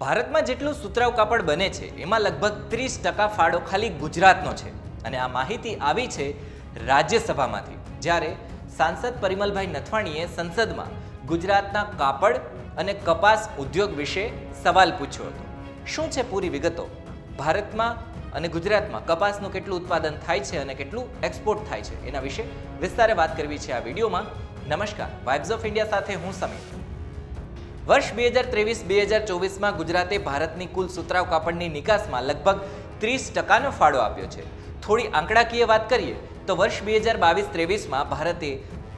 ભારતમાં જેટલું સુતરાઉ કાપડ બને છે, એમાં લગભગ ત્રીસ ટકા ફાળો ખાલી ગુજરાતનો છે. અને આ માહિતી આવી છે રાજ્યસભામાંથી, જ્યારે સાંસદ પરિમલભાઈ નથવાણીએ સંસદમાં ગુજરાતના કાપડ અને કપાસ ઉદ્યોગ વિશે સવાલ પૂછ્યો હતો. શું છે પૂરી વિગતો? ભારતમાં અને ગુજરાતમાં કપાસનું કેટલું ઉત્પાદન થાય છે અને કેટલું એક્સપોર્ટ થાય છે, એના વિશે વિસ્તારે વાત કરવી છે આ વિડીયોમાં. નમસ્કાર વાઇબ્સ ઓફ ઇન્ડિયા સાથે હું સમીર. વર્ષ બે હજાર ત્રેવીસ, બે હજાર ચોવીસમાં ગુજરાતે ભારતની કુલ સુતરાઉ કાપડની નિકાસમાં લગભગ ત્રીસ ટકાનો ફાળો આપ્યો છે. થોડી આંકડાકીય વાત કરીએ, તો વર્ષ બે હજાર બાવીસ ત્રેવીસમાં ભારતે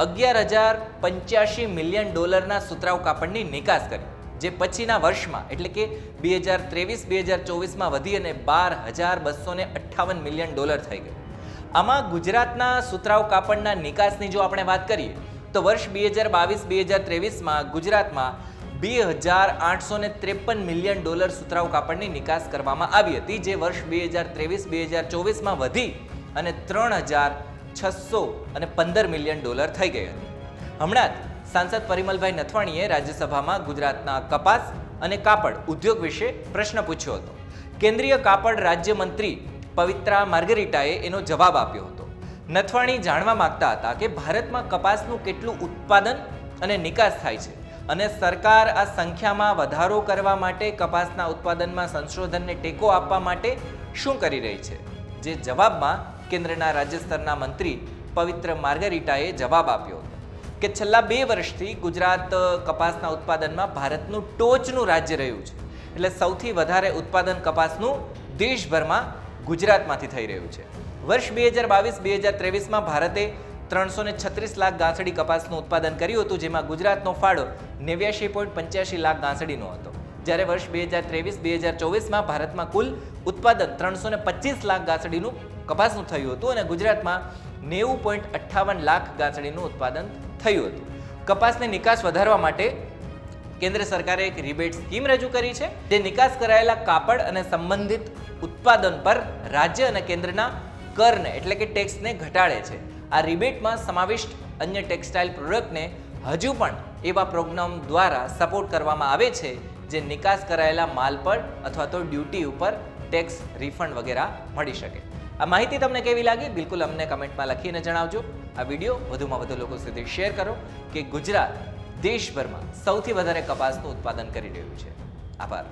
અગિયાર હજાર પંચ્યાસી મિલિયન ડોલરના સુતરાઉ કાપડની નિકાસ કરી, જે પછીના વર્ષમાં, એટલે કે બે હજાર ત્રેવીસ, બે હજાર ચોવીસમાં વધી અને બાર હજાર બસો અઠ્ઠાવન મિલિયન ડોલર થઈ ગઈ. આમાં ગુજરાતના સુતરાઉ કાપડના નિકાસની જો આપણે વાત કરીએ, તો વર્ષ બે હજાર બાવીસ, બે હજાર ત્રેવીસમાં ગુજરાતમાં બે હજાર આઠસો ને ત્રેપન મિલિયન ડોલર સુતરાઉ કાપડની નિકાસ કરવામાં આવી હતી, જે વર્ષ બે હજાર ત્રેવીસ, બે હજાર ચોવીસમાં વધી અને ત્રણ હજાર છસો અને પંદર મિલિયન ડોલર થઈ ગઈ હતી. હમણાં જ સાંસદ પરિમલભાઈ નથવાણીએ રાજ્યસભામાં ગુજરાતના કપાસ અને કાપડ ઉદ્યોગ વિશે પ્રશ્ન પૂછ્યો હતો. કેન્દ્રીય કાપડ રાજ્યમંત્રી પવિત્રા માર્ગરીટાએ એનો જવાબ આપ્યો હતો. નથવાણી જાણવા માંગતા હતા કે ભારતમાં કપાસનું કેટલું ઉત્પાદન અને નિકાસ થાય છે. અને સરકાર આ સંખ્યામાં વધારો કરવા માટે કપાસના ઉત્પાદનમાં સંશોધનને ટેકો આપવા માટે શું કરી રહી છે? જે જવાબમાં કેન્દ્રના રાજ્ય સ્તરના મંત્રી પવિત્ર માર્ગરીટાએ જવાબ આપ્યો હતો કે છેલ્લા બે વર્ષથી ગુજરાત કપાસના ઉત્પાદનમાં ભારતનું ટોચનું રાજ્ય રહ્યું છે. એટલે સૌથી વધારે ઉત્પાદન કપાસનું દેશભરમાં ગુજરાતમાંથી થઈ રહ્યું છે. વર્ષ બે હજાર બાવીસ, બે હજાર ત્રેવીસમાં ભારતે ત્રણસો ને છત્રીસ લાખ ગાંસડી કપાસનું ઉત્પાદન કર્યું હતું, જેમાં ગુજરાતનો ફાળો નેવ્યાશી પોઈન્ટ પંચ્યાસી લાખ ગાંસડીનો હતો. જ્યારે વર્ષ બે હજાર ત્રેવીસ, બે હજાર ચોવીસમાં ભારતમાં કુલ ઉત્પાદન ત્રણસો ને પચીસ લાખ ગાંસડીનું કપાસનું થયું હતું અને ગુજરાતમાં નેવું પોઈન્ટ અઠ્ઠાવન લાખ ગાંસડીનું ઉત્પાદન થયું હતું. કપાસની નિકાસ વધારવા માટે કેન્દ્ર સરકારે એક રિબેટ સ્કીમ રજૂ કરી છે, જે નિકાસ કરાયેલા કાપડ અને સંબંધિત ઉત્પાદન પર રાજ્ય અને કેન્દ્રના કરને, એટલે કે ટેક્સને, ઘટાડે છે. આ રિબેટમાં સમાવિષ્ટ અન્ય ટેક્સટાઇલ પ્રોડક્ટને હજુ પણ એવા પ્રોગ્રામ દ્વારા સપોર્ટ કરવામાં આવે છે જે નિકાસ કરાયેલા માલ પર અથવા તો ડ્યુટી ઉપર ટેક્સ રિફંડ વગેરે મળી શકે. આ માહિતી તમને કેવી લાગી? બિલકુલ અમને કમેન્ટમાં લખીને જણાવજો. આ વીડિયો વધુમાં વધુ લોકો સુધી શેર કરો કે ગુજરાત દેશભરમાં સૌથી વધારે કપાસનું ઉત્પાદન કરી રહ્યું છે. આભાર.